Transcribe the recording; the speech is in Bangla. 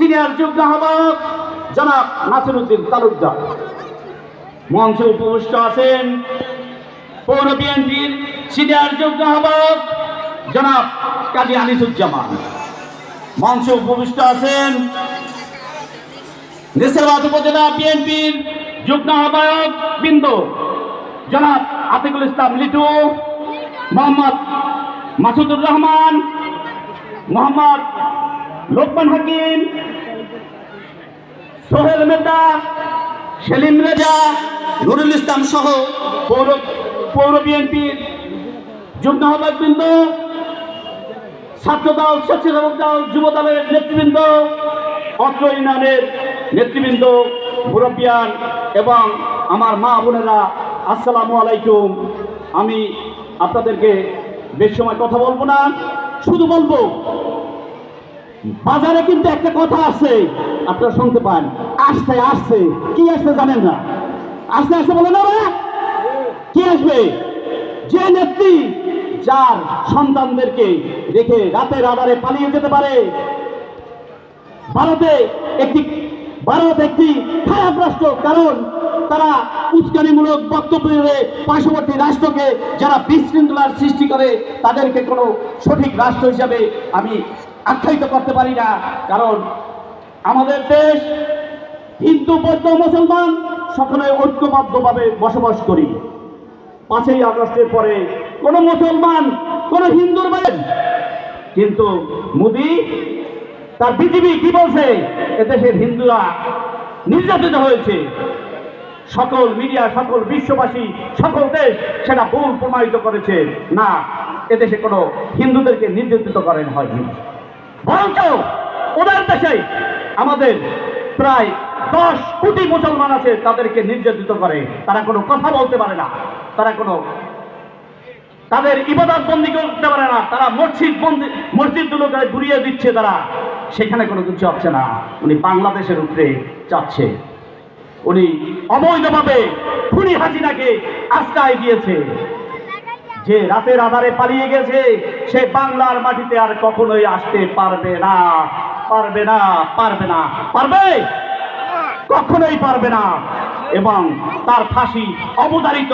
সিনিয়র যুগ্ম আহ্বায়ক জনাব নাসিরুদ্দিন তালুকদার। মঞ্চে উপবিষ্ট আছেন পৌর বিএনপির সিনিয়র যুগ্ম আহ্বায়ক জনাব কাজী আনিসুজ্জামান। মঞ্চে উপবিষ্ট আছেন নেসেবাদ উপজেলা বিএনপির যুগ্ম আহ্বায়ক বৃন্দ জনাব আতিকুল ইসলাম লিটু, মোহাম্মদ মাসুদুর রহমান, মোহাম্মদ লোকমান হাকিম সোহেল মেদা সেলিম রেজা, নুরুল ইসলাম সহ পৌর পৌর বিএনপির যুগ্ম আহ্বায়ক বৃন্দ ছাত্রদল, স্বেচ্ছাসেবক দল, যুব দলের নেতৃবৃন্দ, অত্র ইউনিয়নের নেতৃবৃন্দ, মুরব্বিয়ান এবং আমার মা বোনেরা, আসসালামু আলাইকুম। আমি আপনাদেরকে বেশ সময় কথা বলব না, শুধু বলব বাজারে কিন্তু একটা কথা আছে। আপনারা শুনতে পান। আসছে আসছে। কি আসছে জানেন না? আসতে আসতে বলে না? কি আসবে? যে নেত্রী যার সন্তানদেরকে রেখে রাতের আধারে পালিয়ে যেতে পারে, ভারতে একটি, ভারত একটি খারাপ রাষ্ট্র। কারণ তারা উস্কানিমূলক বক্তব্য পার্শ্ববর্তী রাষ্ট্রকে যারা বিশৃঙ্খলার সৃষ্টি করে, তাদেরকে কোনো সঠিক রাষ্ট্র হিসাবে আমি আখ্যায়িত করতে পারি না। কারণ আমাদের দেশ হিন্দু, বৌদ্ধ, মুসলমান সকলে ঐক্যবদ্ধভাবে বসবাস করি। পাঁচই আগস্টের পরে কোন মুসলমান, কোন হিন্দুর বলেন কিন্তু মোদি তার বিজেপি কি বলছে? এদেশের হিন্দুরা নির্যাতিত হয়েছে। সকল মিডিয়া, সকল বিশ্ববাসী, সকল দেশ সেটা ভুল প্রমাণিত করেছে। না এদেশে কোনো হিন্দুদেরকে নির্যাতিত করেন হয়নি বরঞ্চ ওদের দেশে আমাদের প্রায় দশ কোটি মুসলমান আছে, তাদেরকে নির্যাতিত করে। তারা কোনো কথা বলতে পারে না। তারা কোনো তাদের ইবাদত বন্দি করতে পারে না। তারা মসজিদ বন্দি, মসজিদগুলোকে ঘুরিয়ে দিচ্ছে তারা। সেখানে কোনো কিছু হচ্ছে না। উনি বাংলাদেশের উপরে চাচ্ছে। উনি অবৈধভাবে খুনি হাসিনাকে আশ্রয় দিয়েছে। যে রাতের আধারে পালিয়ে গেছে, সে বাংলার মাটিতে আর কখনোই আসতে পারবে না। পারবে না পারবে না, পারবে? কখনোই পারবে না। এবং তার ফাঁসি অবধারিত